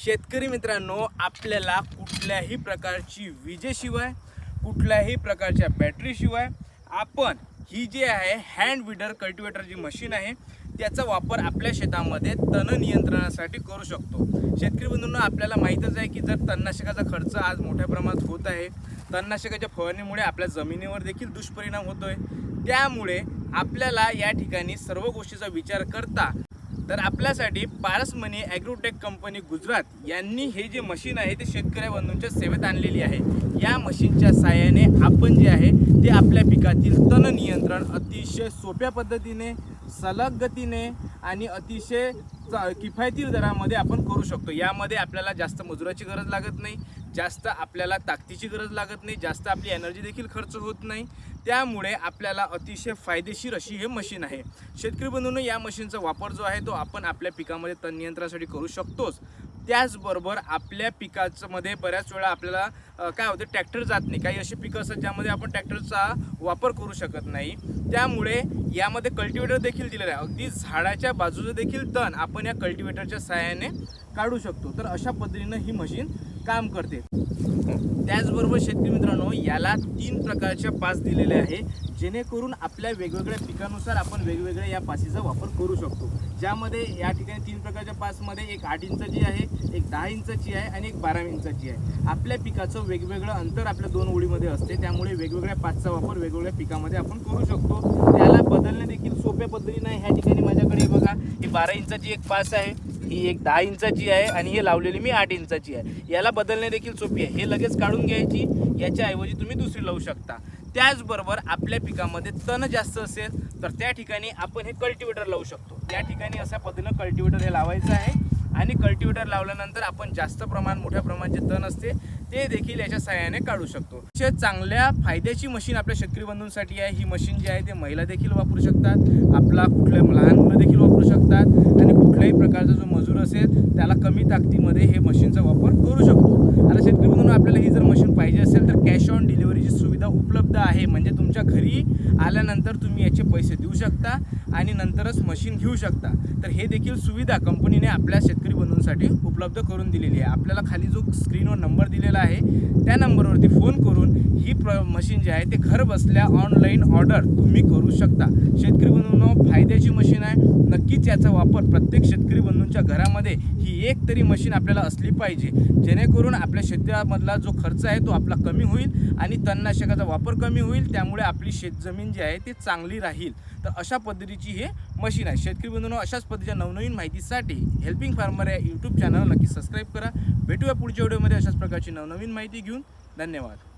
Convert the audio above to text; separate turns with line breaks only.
शेतकरी मित्रांनो आपल्याला कुठल्याही प्रकारची विजेशिवाय कुठल्याही प्रकारच्या बॅटरीशिवाय आपण ही जी आहे हँड विडर कल्टिवेटर जी मशीन आहे त्याचा वापर आपल्या शेतामध्ये तण नियंत्रणासाठी करू शकतो. शेतकरी बंधूंना आपल्याला माहीतच आहे की जर तणनाशकाचा खर्च आज मोठ्या प्रमाणात होत आहे तणनाशकाच्या फवारणीमुळे आपल्या जमिनीवर देखील दुष्परिणाम होतोय. त्यामुळे आपल्याला या ठिकाणी सर्व गोष्टीचा विचार करता तर आपल्यासाठी पारसमणी ॲग्रोटेक कंपनी गुजरात यांनी हे जे मशीन आहे ते शेतकऱ्या बंधूंच्या सेवेत आणलेली आहे. या मशीनच्या साहाय्याने आपण जे आहे ते आपल्या पिकातील तण नियंत्रण अतिशय सोप्या पद्धतीने सलग गतीने आणि अतिशय किफायती दरामध्ये आपण करू शकतो. यामध्ये आपल्याला जास्त मजुराची गरज लागत नाही जास्त आपल्याला ताकदीची गरज लागत नाही जास्त आपली एनर्जी देखील खर्च होत नाही. त्यामुळे आपल्याला अतिशय फायदेशीर अशी हे मशीन आहे. शेतकरी बंधूंनो या मशीनचा वापर जो आहे तो आपण आपल्या पिकामध्ये तण नियंत्रणासाठी करू शकतोच. त्याचबरोबर आपल्या पिकाचं मध्ये बऱ्याच वेळा आपल्याला काय होतं ट्रॅक्टर जात नाही. काही अशी पिकं असतात ज्यामध्ये आपण ट्रॅक्टरचा वापर करू शकत नाही. त्यामुळे यामध्ये कल्टिवेटर देखील दिलेलं आहे. अगदी झाडाच्या बाजूचं देखील तण आपण या कल्टिवेटरच्या सहाय्याने काढू शकतो. तर अशा पद्धतीनं ही मशीन काम करते. त्याचबरोबर शेतकरी मित्रांनो याला तीन प्रकारच्या पास दिलेले आहे जेणेकरून आपल्या वेगवेगळ्या पिकानुसार आपण वेगवेगळ्या या पासीचा वापर करू शकतो. ज्यामध्ये या ठिकाणी तीन प्रकारच्या पासमध्ये एक आठ इंचाची आहे एक दहा इंचाची आहे आणि एक बारा इंचाची आहे. आपल्या पिकाचं वेगवेगळं अंतर आपल्या दोन ओळीमध्ये असते त्यामुळे वेगवेगळ्या पासचा वापर वेगवेगळ्या पिकामध्ये आपण करू शकतो. त्याला बदलणे देखील सोप्या पद्धतीने आहे. ह्या ठिकाणी माझ्याकडे बघा ही बारा इंचाची एक पास आहे. ही एक दहा इंचाची आहे आणि हे लावलेली मी आठ इंचाची आहे. याला बदलणे देखील सोपी आहे. हे लगेच काढून घ्यायची. याच्याऐवजी तुम्ही दुसरी लावू शकता. त्याचबरोबर आपल्या पिकामध्ये तण जास्त असेल तर त्या ठिकाणी आपण हे कल्टिवेटर लावू शकतो. त्या ठिकाणी अशा पद्धतीनं कल्टिवेटर हे लावायचं आहे. आणि कल्टिवेटर लावल्यानंतर आपण जास्त प्रमाण मोठ्या प्रमाणात जे तण असते ते देखील याच्या सहाय्याने काढू शकतो. अतिशय चांगल्या फायद्याची मशीन आपल्या शेतकरी बंधूंसाठी आहे. ही मशीन जी आहे ते महिला देखील वापरू शकतात. आपला कुठल्या लहान मुलं देखील वापरू शकतात. आणि कुठल्याही प्रकारचा जो मजूर असेल त्याला कमी ताकदीमध्ये हे मशीनचा वापर करू शकतो. आता शेतकरी म्हणून आपल्याला ही जर मशीन पाहिजे असेल तर कॅश ऑन डिलिव्हरीची सुविधा उपलब्ध आहे. म्हणजे तुमच्या घरी आल्यानंतर तुम्ही याचे पैसे देऊ शकता आणि नंतरच मशीन घेऊ शकता. तर हे देखील सुविधा कंपनीने आपल्या शेतकरी बंधूंसाठी उपलब्ध करून दिलेली आहे. आपल्याला खाली जो स्क्रीनवर नंबर दिलेला आहे त्या नंबरवरती फोन करून ही प्र मशीन जी आहे ते घर बसल्या ऑनलाईन ऑर्डर तुम्ही करू शकता. शेतकरी बंधूंनो फायद्याची मशीन आहे. नक्कीच याचा वापर प्रत्येक शेतकरी बंधूंच्या घरामध्ये ही एक तरी मशीन आपल्याला असली पाहिजे. जेणेकरून आपल्या शेतामधला जो खर्च आहे तो आपला कमी होईल आणि तणनाशकाचा वापर कमी होईल. त्यामुळे आपली शेतजमीन जी आहे ती चांगली राहील. तर अशा पद्धतीची हे मशीन आहे. शेतकरी बंधूंनो अशाच पद्धतीच्या नवनवीन माहितीसाठी हेल्पिंग फार्मर या यूट्यूब चॅनल नक्की सबस्क्राईब करा. भेटूया पुढच्या व्हिडिओमध्ये अशाच प्रकारची नवनवीन माहिती घेऊन. धन्यवाद.